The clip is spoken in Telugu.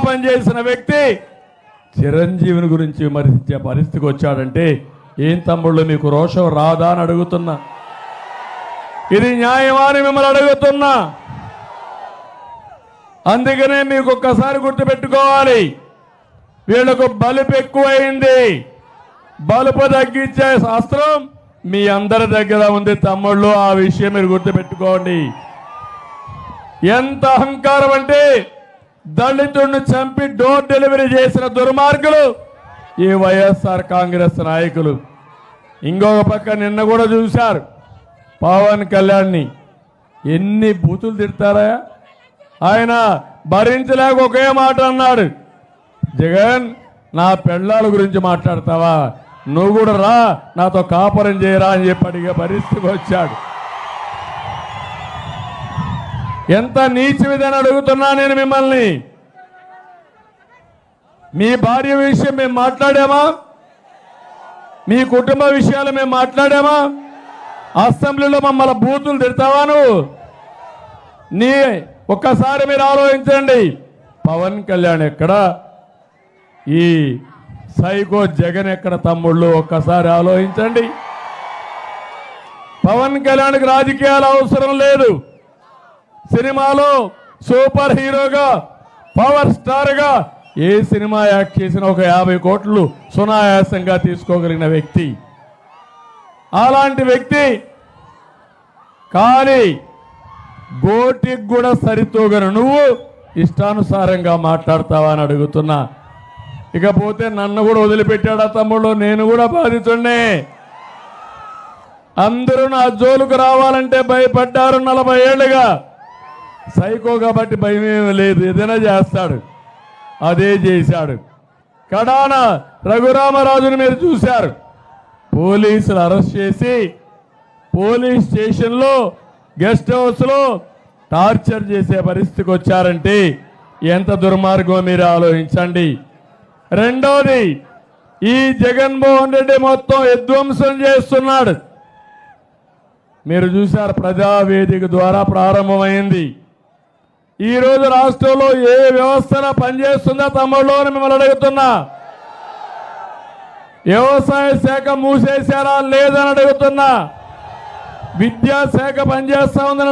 పనిచేసిన వ్యక్తి చిరంజీవిని గురించి విమర్శించే పరిస్థితికి వచ్చాడంటే ఏం తమ్ముళ్ళు మీకు రోషం రాదా? అని అడుగుతున్నా. ఇది న్యాయమా? అని మిమ్మల్ని అడుగుతున్నా. అందుకనే మీకు ఒక్కసారి గుర్తుపెట్టుకోవాలి వీళ్ళకు బలుపు ఎక్కువైంది. బలుపు తగ్గించే శాస్త్రం మీ అందరి దగ్గర ఉంది తమ్ముళ్ళు ఆ విషయం మీరు గుర్తుపెట్టుకోండి. ఎంత అహంకారం అంటే దళితుడిని చంపి డోర్ డెలివరీ చేసిన దుర్మార్గులు ఈ వైఎస్ఆర్ కాంగ్రెస్ నాయకులు. ఇంకొక పక్క నిన్న కూడా చూశారు పవన్ కళ్యాణ్ని. ఎన్ని బూతులు తిడతారా? ఆయన భరించలేక ఒకే మాట అన్నాడు. జగన్ నా పెళ్ళాల గురించి మాట్లాడతావా? నువ్వు కూడా రా నాతో కాపురం చేయరా అని చెప్పి అడిగే పరిస్థితికి వచ్చాడు. ఎంత నీచమిదని అడుగుతున్నా నేను మిమ్మల్ని? మీ భార్య విషయం మేము మాట్లాడామా? మీ కుటుంబ విషయాలు మేము మాట్లాడామా? అసెంబ్లీలో మమ్మల్ని బూతులు తిడతావా నువ్వు? నీ ఒక్కసారి మీరు ఆలోచించండి. పవన్ కళ్యాణ్ ఎక్కడ? ఈ సైకో జగన్ ఎక్కడ తమ్ముళ్ళు? ఒక్కసారి ఆలోచించండి. పవన్ కళ్యాణ్కి రాజకీయాలు అవసరం లేదు. సినిమాలో సూపర్ హీరోగా పవర్ స్టార్గా ఏ సినిమా యాక్ట్ చేసిన ఒక యాభై కోట్లు సునాయాసంగా తీసుకోగలిగిన వ్యక్తి. అలాంటి వ్యక్తి కానీ గోటికి కూడా సరితూగను. నువ్వు ఇష్టానుసారంగా మాట్లాడతావా అని అడుగుతున్నా. ఇకపోతే నన్ను కూడా వదిలిపెట్టాడా తమ్ముడు? నేను కూడా బాధితుండే అందరూ నా జోలుకు రావాలంటే భయపడ్డారు నలభై ఏళ్ళుగా. సైకో కాబట్టి భయం ఏమీ లేదు. ఏదైనా చేస్తాడు. అదే చేశాడు. కడాన రఘురామరాజుని మీరు చూశారు. పోలీసులు అరెస్ట్ చేసి పోలీస్ స్టేషన్లో గెస్ట్ హౌస్లో టార్చర్ చేసే పరిస్థితికి వచ్చారంటే ఎంత దుర్మార్గం మీరు ఆలోచించండి. రెండోది ఈ జగన్మోహన్ రెడ్డి మొత్తం విధ్వంసం చేస్తున్నాడు. మీరు చూశారు ప్రజావేదిక ద్వారా ప్రారంభమైంది. ఈ రోజు రాష్ట్రంలో ఏ వ్యవస్థన పనిచేస్తుందో తమ్ముళ్ళు అని మిమ్మల్ని అడుగుతున్నా. వ్యవసాయ శాఖ మూసేశారా లేదని అడుగుతున్నా. విద్యాశాఖ పనిచేస్తా ఉందని